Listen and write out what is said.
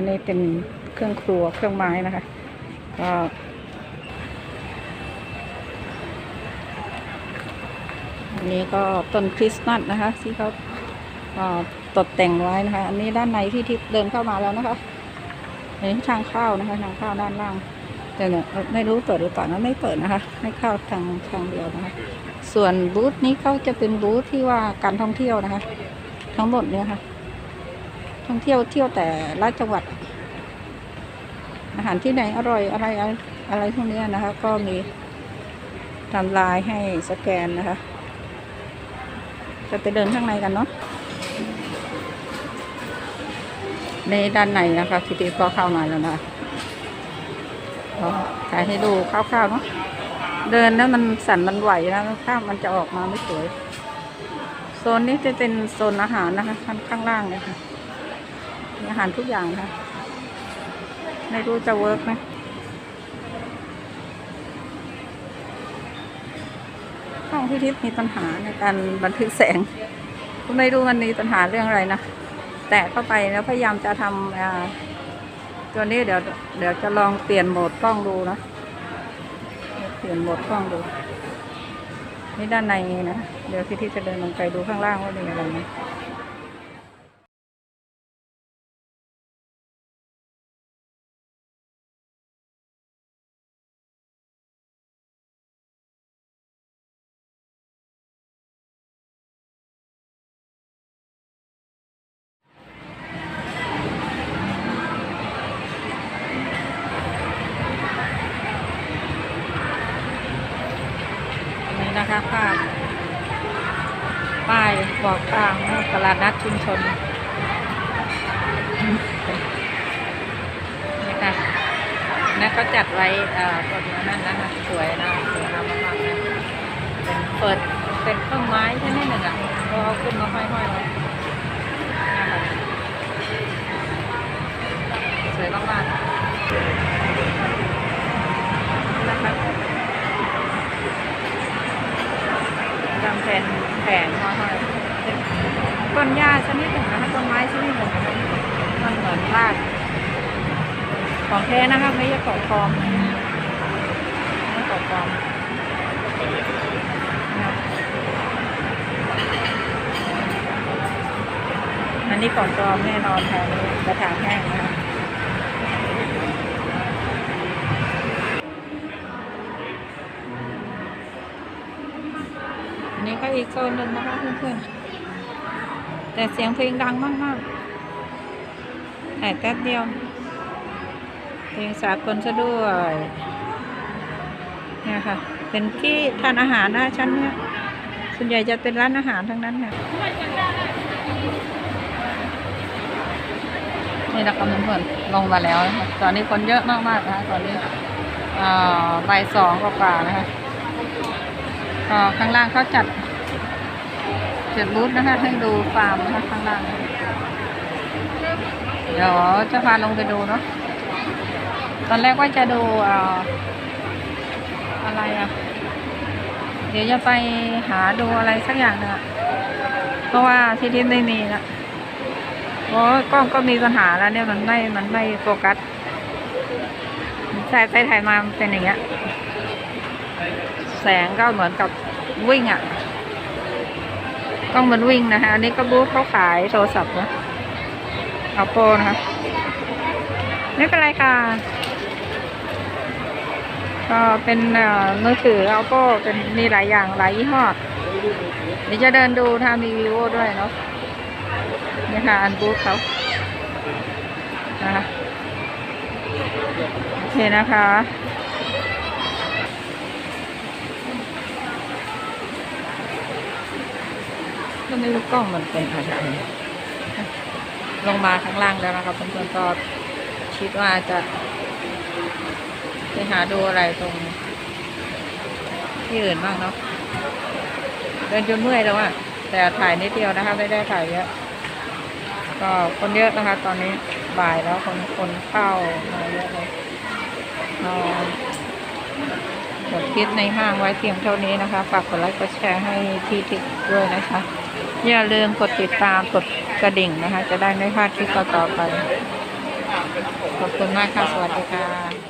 อันนี้เป็นเครื่องครัวเครื่องไม้นะคะก็อันนี้ก็ต้นคริสต์มาสนะคะ ที่เขาเอ่อตกแต่งไว้นะคะ อันนี้ด้านในที่ทิพย์เดินเข้ามาแล้วนะคะอันนี้ทางเข้านะคะทางเข้าด้านล่าง แต่เนี่ยไม่รู้เปิดหรือเปล่านะไม่เปิดนะคะ ให้เข้าทางทางเดียวนะคะ ส่วนบูธนี้เขาจะเป็นบูธที่ว่าการท่องเที่ยวนะคะ ทั้งหมดเนี่ยค่ะ ท่องเที่ยวเที่ยวแต่ละจังหวัด อาหารที่ไหนอร่อยอะไรอะไรพวกนี้นะคะ ก็มีทำลายให้สแกนนะคะ จะไปเดินข้างในกันเนาะในด้านในนะคะพี่ตีก็เข้ามาแล้วนะถ่ายให้ดูคร่าวๆเนาะเดินแล้วมันสั่นมันไหวนะภาพมันจะออกมาไม่สวย โซนนี้จะเป็นโซนอาหารนะคะ ข้างข้างล่างเนี่ยค่ะ มีอาหารทุกอย่างค่ะ ไม่รู้จะเวิร์กไหมห้องพิทิพย์มีปัญหาในการบันทึกแสงก็ไม่รู้มันมีปัญหาเรื่องอะไรนะ แตะเข้าไปแล้วพยายามจะทำอ่าตัวนี้เดี๋ยวเดี๋ยวจะลองเปลี่ยนโหมดกล้องดูนะ เปลี่ยนโหมดกล้องดู นี่ด้านในนะ เดี๋ยวพี่ที่จะเดินลงไปดูข้างล่างว่ามีอะไรนะ นะคะภาพป้ายบอกทางตลาดนัดชุมชนนี่ค่ะนั่นเขาจัดไว้เอ่อตรงนั้นนะคะสวยนะสวยงามมากๆนะเป็นเปิดเป็นเครื่องไม้แค่นี้หนึ่งอะก็เอาขึ้นมาห้อยๆไว้นะคะสวยมากๆนะคะ จำเป็น แผงห้อยต้นหญ้าชนิดหนึ่งนะคะต้นไม้ชนิดหนึ่งนะคะมันเหมือนรากของแท้นะคะไม่ใช่ของปลอมไม่ของปลอมอันนี้ของปลอมแน่นอนค่ะกระถางแห้งนะคะ อีกโซนหนึ่งนะคะเพื่อนๆแต่เสียงเพลงดังมากๆแต่แป๊บเดียว เพลงสากลซะด้วยเนี่ยค่ะ เป็นที่ทานอาหารนะชั้นเนี้ยส่วนใหญ่จะเป็นร้านอาหารทั้งนั้นค่ะนี่นะคะเพื่อนๆลงมาแล้วนะคะตอนนี้คนเยอะมากๆนะคะตอนนี้อ่าบ่ายสองกว่าๆนะคะก็ข้างล่างเขาจัด เจัดบูธนะคะ ให้ดูฟาร์มนะคะข้างล่าง เดี๋ยวจะพาลงไปดูเนาะ ตอนแรกว่าจะดูอ่ออะไรอะเดี๋ยวจะไปหาดูอะไรสักอย่างนึงอะเพราะว่าที่ที่ไม่มีนะโอ้กล้องก็มีปัญหาแล้วเนี่ยมันไม่ มันไม่โฟกัสใช่ไปถ่ายมาเป็นอย่างเงี้ย แสงก็เหมือนกับวิ่งอะ่ะ กล้องมันวิ่งนะคะอันนี้ก็บูธเขาขายโทรศัพท์นะเอาโปนะคะไม่เป็นไรค่ะ ก็เป็นอ่อมือถือเอาโปเป็นมีหลายอย่างหลายยี่ห้อเดี๋ยวจะเดินดูถ้ามี vivo ด้วยเนาะนี่ค่ะอันบูธเขานะคะโอเคนะคะ ก็ไม่รู้กล้องมันเป็นอะไรลงมาข้างล่างแล้วนะครับเพื่อนๆก็คิดว่าจะไปหาดูอะไรตรงที่อื่นบ้างเนาะเดินจนเมื่อยแล้วอะแต่ถ่ายนิดเดียวนะคะไม่ได้ถ่ายเยอะก็คนเยอะนะคะ ตอนนี้บ่ายแล้วคนคนเข้ามาเยอะเลยเอาจบคลิปในห้างไว้เพียงเท่านี้นะคะ ฝากกดไลค์กดแชร์ให้ที่ทิกด้วยนะคะ อย่าลืมกดติดตามกดกระดิ่งนะคะ จะได้ไม่พลาดคลิปต่อๆไป ขอบคุณมากค่ะ สวัสดีค่ะ